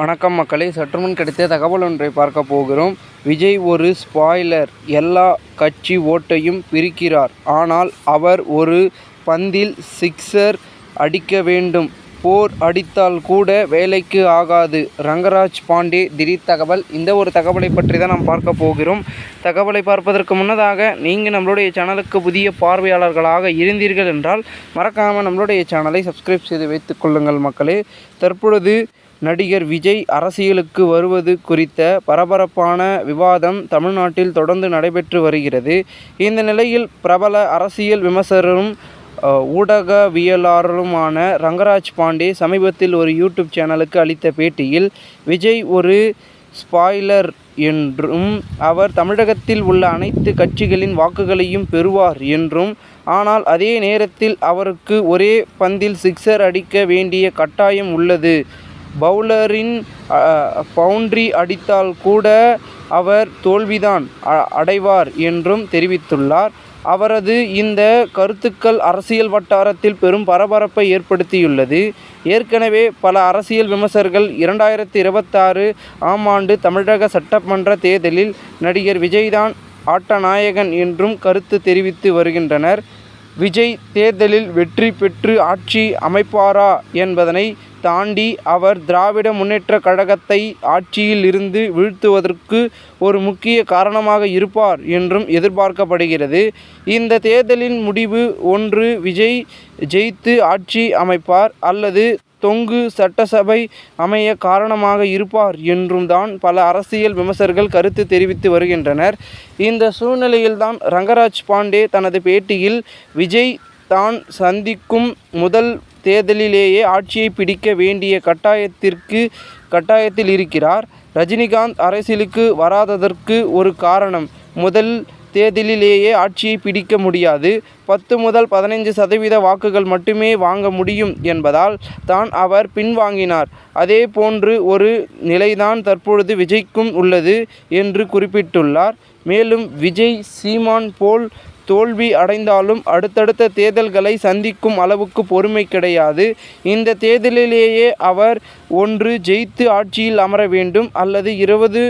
வணக்கம் மக்களே சற்றுமுன் கிடைத்த தகவல் ஒன்றை பார்க்க போகிறோம். விஜய் ஒரு ஸ்பாய்லர் எல்லா கட்சி ஓட்டையும் பிரிக்கிறார். ஆனால் அவர் ஒரு பந்தில் சிக்ஸர் அடிக்க வேண்டும். போர் அடித்தால் கூட வேலைக்கு ஆகாது. ரங்கராஜ் பாண்டே திடீர் தகவல். இந்த ஒரு தகவலை பற்றி தான் நாம் பார்க்க போகிறோம். தகவலை பார்ப்பதற்கு முன்னதாக நீங்கள் நம்மளுடைய சேனலுக்கு புதிய பார்வையாளர்களாக இருந்தீர்கள் என்றால் மறக்காமல் நம்மளுடைய சேனலை சப்ஸ்கிரைப் செய்து வைத்துக் கொள்ளுங்கள் மக்களே. தற்பொழுது நடிகர் விஜய் அரசியலுக்கு வருவது குறித்த பரபரப்பான விவாதம் தமிழ்நாட்டில் தொடர்ந்து நடைபெற்று வருகிறது. இந்த நிலையில் பிரபல அரசியல் விமர்சகரும் ஊடகவியலாளருமான ரங்கராஜ் பாண்டே சமீபத்தில் ஒரு யூடியூப் சேனலுக்கு அளித்த பேட்டியில் விஜய் ஒரு ஸ்பாய்லர் என்றும் அவர் தமிழகத்தில் உள்ள அனைத்து கட்சிகளின் வாக்குகளையும் பெறுவார் என்றும் ஆனால் அதே நேரத்தில் அவருக்கு ஒரே பந்தில் சிக்ஸர் அடிக்க வேண்டிய கட்டாயம் உள்ளது. பவுலரின் பவுண்டரி அடித்தால் கூட அவர் தோல்விதான் அ- அடைவார் என்றும் தெரிவித்துள்ளார். அவரது இந்த கருத்துக்கள் அரசியல் வட்டாரத்தில் பெரும் பரபரப்பை ஏற்படுத்தியுள்ளது. ஏற்கனவே பல அரசியல் விமர்சகர்கள் இரண்டாயிரத்தி இருபத்தாறு ஆம் ஆண்டு தமிழக சட்டமன்ற தேர்தலில் நடிகர் விஜய்தான் ஆட்டநாயகன் என்றும் கருத்து தெரிவித்து வருகின்றனர். விஜய் தேர்தலில் வெற்றி பெற்று ஆட்சி அமைப்பாரா என்பதனை தாண்டி அவர் திராவிட முன்னேற்ற கழகத்தை ஆட்சியில் இருந்து வீழ்த்துவதற்கு ஒரு முக்கிய காரணமாக இருப்பார் என்றும் எதிர்பார்க்கப்படுகிறது. இந்த தேர்தலின் முடிவு ஒன்று விஜய் ஜெயித்து ஆட்சி அமைப்பார் அல்லது தொங்கு சட்டசபை அமைய காரணமாக இருப்பார் என்றும் தான் பல அரசியல் விமர்சகர்கள் கருத்து தெரிவித்து வருகின்றனர். இந்த சூழ்நிலையில்தான் ரங்கராஜ் பாண்டே தனது பேட்டியில் விஜய் தான் சந்திக்கும் முதல் தேர்தலிலேயே ஆட்சியை பிடிக்க வேண்டிய கட்டாயத்திற்கு கட்டாயத்தில் இருக்கிறார். ரஜினிகாந்த் அரசியலுக்கு வராததற்கு ஒரு காரணம். முதல் தேர்தலிலேயே ஆட்சியை பிடிக்க முடியாது. பத்து முதல் பதினைஞ்சு சதவீத வாக்குகள் மட்டுமே வாங்க முடியும் என்பதால் தான் அவர் பின்வாங்கினார். அதே போன்று ஒரு நிலைதான் தற்பொழுது விஜய்க்கும் உள்ளது என்று குறிப்பிட்டுள்ளார். மேலும் விஜய் சீமான் போல் தோல்வி அடைந்தாலும் அடுத்தடுத்த தேர்தல்களை சந்திக்கும் அளவுக்கு பொறுமை கிடையாது. இந்த தேர்தலிலேயே அவர் ஒன்று ஜெயித்து ஆட்சியில் அமர வேண்டும் அல்லது இருபது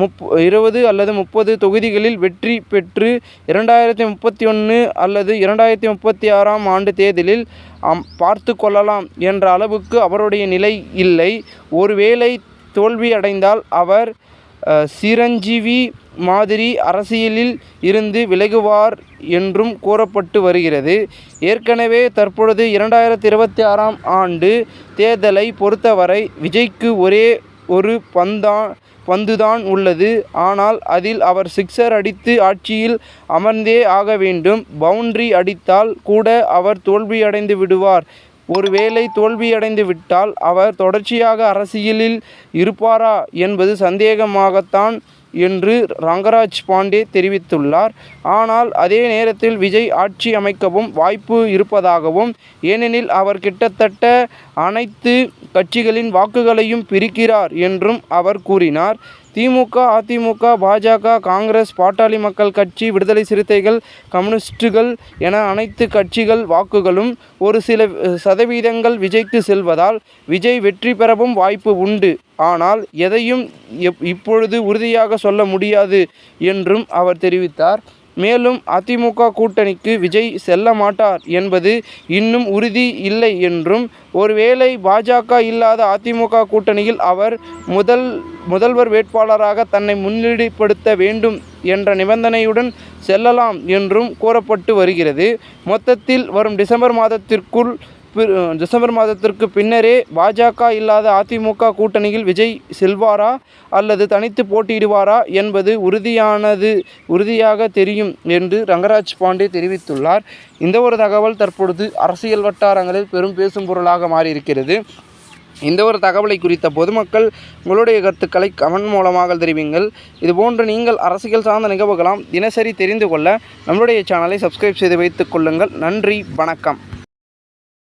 முப் இருபது அல்லது முப்பது தொகுதிகளில் வெற்றி பெற்று இரண்டாயிரத்தி முப்பத்தி ஒன்று அல்லது இரண்டாயிரத்தி முப்பத்தி ஆறாம் ஆண்டு தேர்தலில் அம் பார்த்து கொள்ளலாம் என்ற அளவுக்கு அவருடைய நிலை இல்லை. ஒருவேளை தோல்வி அடைந்தால் அவர் சிரஞ்சீவி மாதிரி அரசியலில் இருந்து விலகுவார் என்றும் கூறப்பட்டு வருகிறது. ஏற்கனவே தற்பொழுது இரண்டாயிரத்தி இருபத்தி ஆறாம் ஆண்டு தேர்தலை பொறுத்தவரை விஜய்க்கு ஒரே ஒரு பந்தான் பந்துதான் உள்ளது. ஆனால் அதில் அவர் சிக்ஸர் அடித்து ஆட்சியில் அமர்ந்தே ஆக வேண்டும். பவுண்டரி அடித்தால் கூட அவர் தோல்வியடைந்து விடுவார். ஒருவேளை தோல்வியடைந்து விட்டால் அவர் தொடர்ச்சியாக அரசியலில் இருப்பாரா என்பது சந்தேகமாகத்தான் என்று ரங்கராஜ் பாண்டே தெரிவித்துள்ளார். ஆனால் அதே நேரத்தில் விஜய் ஆட்சி அமைக்கவும் வாய்ப்பு இருப்பதாகவும் ஏனெனில் அவர் கிட்டத்தட்ட அனைத்து கட்சிகளின் வாக்குகளையும் பிரிக்கிறார் என்றும் அவர் கூறினார். திமுக அதிமுக பாஜக காங்கிரஸ் பாட்டாளி மக்கள் கட்சி விடுதலை சிறுத்தைகள் கம்யூனிஸ்டுகள் என அனைத்து கட்சிகள் வாக்குகளும் ஒரு சில சதவீதங்கள் விஜய்க்கு செல்வதால் விஜய் வெற்றி பெறவும் வாய்ப்பு உண்டு. ஆனால் எதையும் எப்- இப்பொழுது உறுதியாக சொல்ல முடியாது என்றும் அவர் தெரிவித்தார். மேலும் அதிமுக கூட்டணிக்கு விஜய் செல்ல மாட்டார் என்பது இன்னும் உறுதி இல்லை என்றும் ஒருவேளை பாஜக இல்லாத அதிமுக கூட்டணியில் அவர் முதல் முதல்வர் வேட்பாளராக தன்னை முன்னிலைப்படுத்த வேண்டும் என்ற நிபந்தனையுடன் செல்லலாம் என்றும் கூறப்பட்டு வருகிறது. மொத்தத்தில் வரும் டிசம்பர் மாதத்திற்குள் டிசம்பர் மாதத்திற்கு பின்னரே பாஜக இல்லாத அதிமுக கூட்டணியில் விஜய் செல்வாரா அல்லது தனித்து போட்டியிடுவாரா என்பது உறுதியானது உறுதியாக தெரியும் என்று ரங்கராஜ் பாண்டே தெரிவித்துள்ளார். இந்த ஒரு தகவல் தற்பொழுது அரசியல் வட்டாரங்களில் பெரும் பேசும் பொருளாக மாறியிருக்கிறது. இந்த ஒரு தகவலை குறித்த பொதுமக்கள் உங்களுடைய கருத்துக்களை கமெண்ட் மூலமாக தெரிவிங்கள். இதுபோன்று நீங்கள் அரசியல் சார்ந்த நிகழ்வுகளாம் தினசரி தெரிந்து கொள்ள நம்மளுடைய சேனலை சப்ஸ்கிரைப் செய்து வைத்துக் கொள்ளுங்கள். நன்றி வணக்கம்.